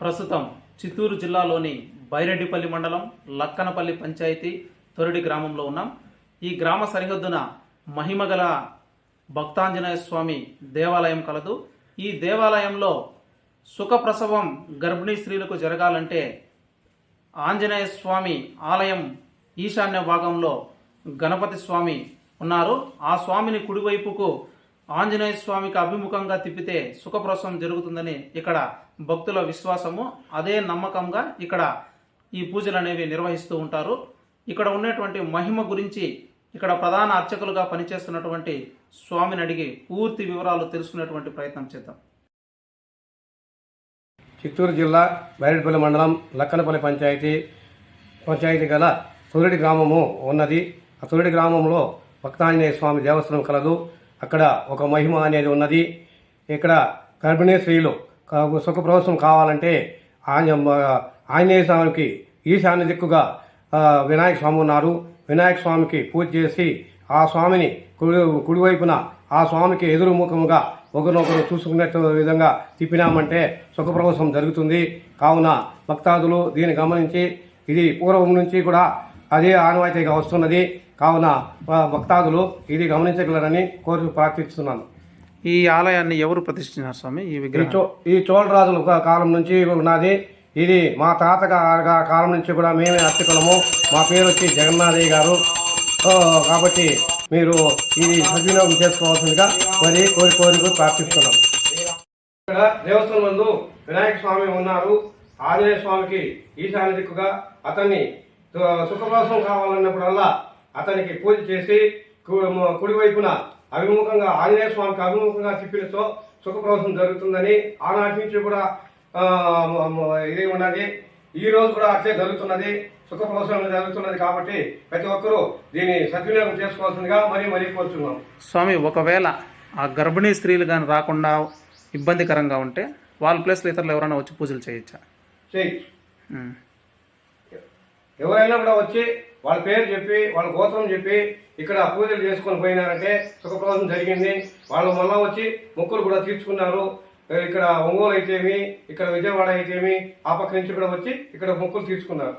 ప్రస్తుతం చిత్తూరు జిల్లాలోని బైరెడ్డిపల్లి మండలం లక్కనపల్లి పంచాయతీ తొరడి గ్రామంలో ఉన్నాం. ఈ గ్రామ సరిహద్దున మహిమగల భక్తాంజనేయ స్వామి దేవాలయం కలదు. ఈ దేవాలయంలో సుఖప్రసవం గర్భిణీ స్త్రీలకు జరగాలంటే ఆంజనేయ స్వామి ఆలయం ఈశాన్య భాగంలో గణపతి స్వామి ఉన్నారు. ఆ స్వామిని కుడివైపుకు ఆంజనేయ స్వామికి అభిముఖంగా తిప్పితే సుఖప్రసవం జరుగుతుందని ఇక్కడ భక్తుల విశ్వాసము. అదే నమ్మకంగా ఇక్కడ ఈ పూజలు అనేవి నిర్వహిస్తూ ఉంటారు. ఇక్కడ ఉన్నటువంటి మహిమ గురించి ఇక్కడ ప్రధాన అర్చకులుగా పనిచేస్తున్నటువంటి స్వామిని అడిగి పూర్తి వివరాలు తెలుసుకునేటువంటి ప్రయత్నం చేద్దాం. చిత్తూరు జిల్లా బైరెడ్పల్లి మండలం లక్కనపల్లి పంచాయతీ పంచాయతీ గల తొలిడి గ్రామము ఉన్నది. ఆ తొలిడి గ్రామంలో భక్తాంజనేయ స్వామి దేవస్థానం కలదు. అక్కడ ఒక మహిమ అనేది ఉన్నది. ఇక్కడ గర్భిణీ స్త్రీలు సుఖ సుఖప్రవేశం కావాలంటే ఆంజ ఆంజనేయ స్వామికి ఈశాన్య దిక్కుగా వినాయక స్వామి ఉన్నారు. వినాయక స్వామికి పూజ చేసి ఆ స్వామిని కుడి కుడివైపున ఆ స్వామికి ఎదురుముఖముగా ఒకరినొకరు చూసుకునే విధంగా తిప్పినామంటే సుఖప్రవేశం జరుగుతుంది. కావున భక్తాదులు దీన్ని గమనించి ఇది పూర్వం నుంచి కూడా అదే ఆనవాయితీగా వస్తున్నది. కావున భక్తాదులు ఇది గమనించగలరని కోరి ప్రార్థిస్తున్నాను. ఈ ఆలయాన్ని ఎవరు ప్రతిష్ఠించారు స్వామి? ఈ విగ్రహం. చో ఈ చోళరాజుల కాలం నుంచి ఉన్నది. ఇది మా తాత కాలం నుంచి కూడా మేమే అర్చకులము. మా పేరు వచ్చి జగన్నాథయ్య గారు. కాబట్టి మీరు ఇది సద్వినియోగం చేసుకోవాల్సిందిగా మరి కోరి కోరిక ప్రార్థిస్తున్నాం. ఇక్కడ దేవస్థానం నందు వినాయక స్వామి ఉన్నారు. ఆంజనేయ స్వామికి ఈశాన్య దిక్కుగా అతన్ని సు- సుఖవాసం కావాలన్నప్పుడల్లా అతనికి పూజ చేసి కుడివైపున అభిముఖంగా ఆంజనేయ స్వామికి అభిముఖంగా తిప్పినతో సుఖప్రవేశం జరుగుతుందని ఆనాటి నుంచి కూడా ఇది ఉన్నది ఈ రోజు కూడా అట్లే జరుగుతున్నది. సుఖప్రవేశం జరుగుతున్నది కాబట్టి ప్రతి ఒక్కరూ దీన్ని సద్వినియోగం చేసుకోవాల్సిందిగా మరీ మరీ కోరుతున్నాం స్వామి ఒకవేళ ఆ గర్భిణీ స్త్రీలు కానీ రాకుండా ఇబ్బందికరంగా ఉంటే వాళ్ళ ప్లేస్లో ఇతరులు ఎవరైనా వచ్చి పూజలు చేయొచ్చా? చేయి ఉమ్. ఎవరైనా కూడా వచ్చి వాళ్ళ పేరు చెప్పి వాళ్ళ గోత్రం చెప్పి ఇక్కడ పూజలు చేసుకొని పోయినారంటే సుఖప్రదం జరిగింది. వాళ్ళు మళ్ళా వచ్చి మొక్కులు కూడా తీర్చుకున్నారు. ఇక్కడ ఒంగోలు అయితేమి ఇక్కడ విజయవాడ అయితేమి ఆ పక్క నుంచి కూడా వచ్చి ఇక్కడ మొక్కులు తీర్చుకున్నారు.